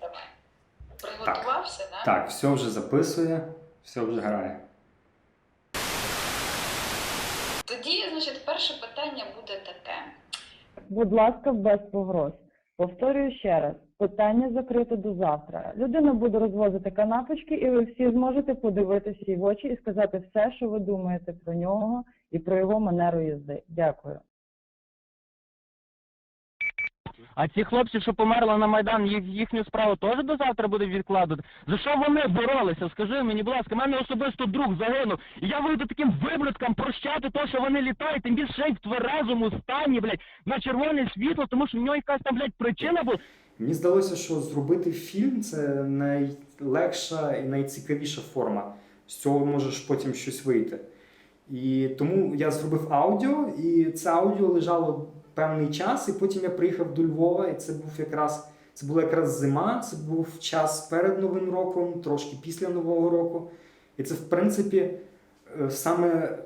Давай. Приготувався, так? Так, все вже записує, все вже грає. Тоді, значить, перше питання буде таке. Будь ласка, без погроз. Повторюю ще раз. Питання закрите до завтра. Людина буде розвозити канапочки, і ви всі зможете подивитися їй в очі і сказати все, що ви думаєте про нього і про його манеру їзди. Дякую. А ці хлопці, що померли на Майдан, їх, їхню справу теж до завтра буде відкладати. За що вони боролися? Скажи мені, будь ласка, мене особисто друг загинув. І я вийду таким виблюдкам прощати то, що вони літають, тим більше й в тверезому стані, блядь, на червоне світло, тому що в нього якась там, блядь, причина була. Мені здалося, що зробити фільм це найлегша і найцікавіша форма. З цього можеш потім щось вийти. І тому я зробив аудіо, і це аудіо лежало певний час, і потім я приїхав до Львова, і це був якраз це була якраз зима, це був час перед Новим роком, трошки після Нового року. І це, в принципі, е, саме,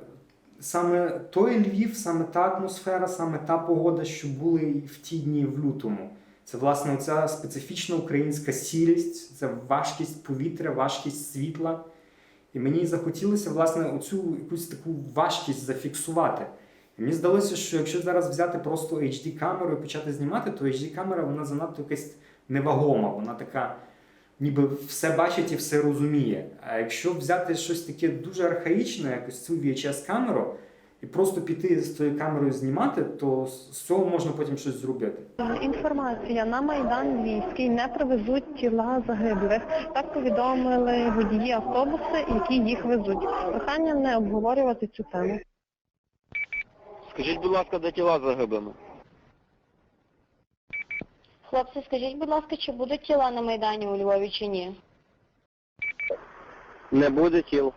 саме той Львів, саме та атмосфера, саме та погода, що були в ті дні в лютому. Це власне оця специфічна українська сірість, це важкість повітря, важкість світла. І мені захотілося власне оцю якусь таку важкість зафіксувати. І мені здалося, що якщо зараз взяти просто HD-камеру і почати знімати, то HD-камера вона занадто якась невагома, вона така, ніби все бачить і все розуміє. А якщо взяти щось таке дуже архаїчне, якось цю VHS-камеру, і просто піти з тою камерою знімати, то з цього можна потім щось зробити. Інформація на Майдан Львівський не привезуть тіла загиблих. Так повідомили водії автобуси, які їх везуть. Прохання не обговорювати цю тему. Скажіть, будь ласка, де тіла загиблими? Хлопці, скажіть, будь ласка, чи будуть тіла на Майдані у Львові чи ні? Не буде тіл.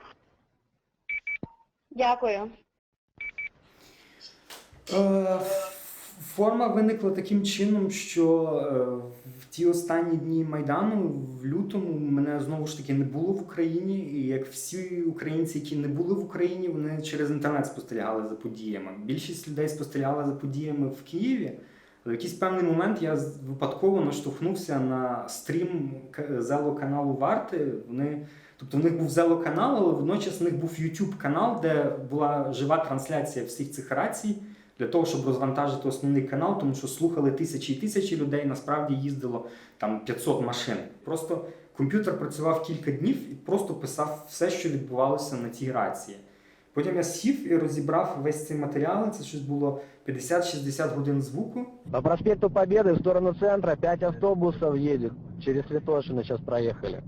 Дякую. Е, Форма виникла таким чином, що е, в ті останні дні Майдану, в лютому, мене знову ж таки не було в Україні. І як всі українці, які не були в Україні, вони через інтернет спостерігали за подіями. Більшість людей спостерігала за подіями в Києві. Але в якийсь певний момент я випадково наштовхнувся на стрім к- зело каналу Варти. Вони, тобто в них був зело канал, але водночас в них був YouTube канал, де була жива трансляція всіх цих рацій для того, щоб розвантажити основний канал, тому що слухали тисячі і тисячі людей, насправді їздило там 500 машин. Просто комп'ютер працював кілька днів і просто писав все, що відбувалося на тій рації. Потім я сів і розібрав весь цей матеріал. Це щось було 50-60 годин звуку. По проспекту Победы в сторону центра пять автобусов едет. Через Святошино сейчас проехали.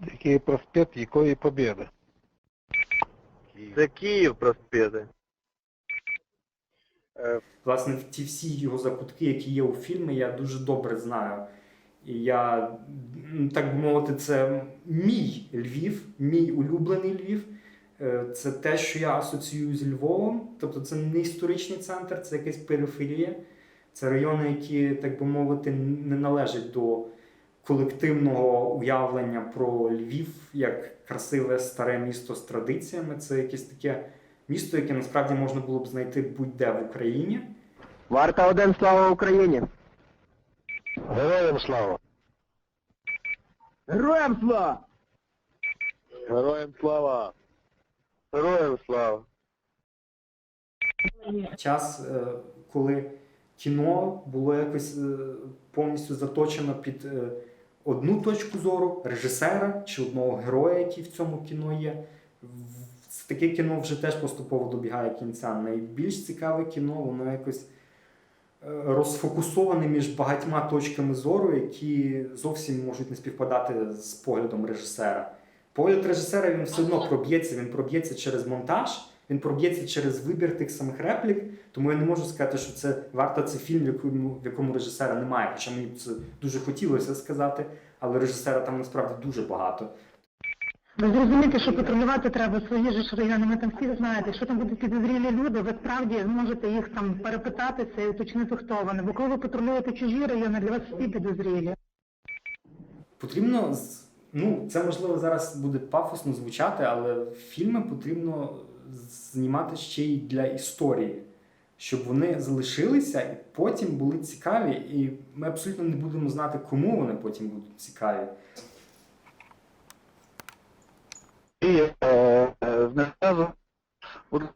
Який проспект якої побєди? Це Київ проспекти. Власне, ті всі його закутки, які є у фільмі, я дуже добре знаю. І я, так би мовити, це мій Львів, мій улюблений Львів. Е, Це те, що я асоціюю з Львовом. Тобто це не історичний центр, це якась периферія. Це райони, які, так би мовити, не належать до колективного уявлення про Львів як красиве старе місто з традиціями. Це якесь таке місто, яке насправді можна було б знайти будь-де в Україні. Варта один, слава Україні! Героям слава! Героям слава! Героям слава! Героям слава! Час, е, коли кіно було якось е, повністю заточено під е, одну точку зору режисера чи одного героя, який в цьому кіно є. В- Таке кіно вже теж поступово добігає кінця. Найбільш цікаве кіно, воно якось е, розфокусоване між багатьма точками зору, які зовсім можуть не співпадати з поглядом режисера. Погляд режисера він все одно проб'ється, він проб'ється через монтаж, він проб'ється через вибір тих самих реплік. Тому я не можу сказати, що це варто це фільм, в якому, в якому режисера немає. Хоча мені б це дуже хотілося сказати, але режисера там насправді дуже багато. Ви зрозумієте, що контролювати треба свої ж райони, ви там всі знаєте. Якщо там будуть підозрілі люди, ви справді зможете їх там перепитатися і уточнити, хто вони. Бо коли ви патрулюєте чужі райони, для вас всі підозрілі. Потрібно ну це можливо зараз буде пафосно звучати, але фільми потрібно знімати ще й для історії, щоб вони залишилися і потім були цікаві, і ми абсолютно не будемо знати, кому вони потім будуть цікаві. І е, е, в наказу будуть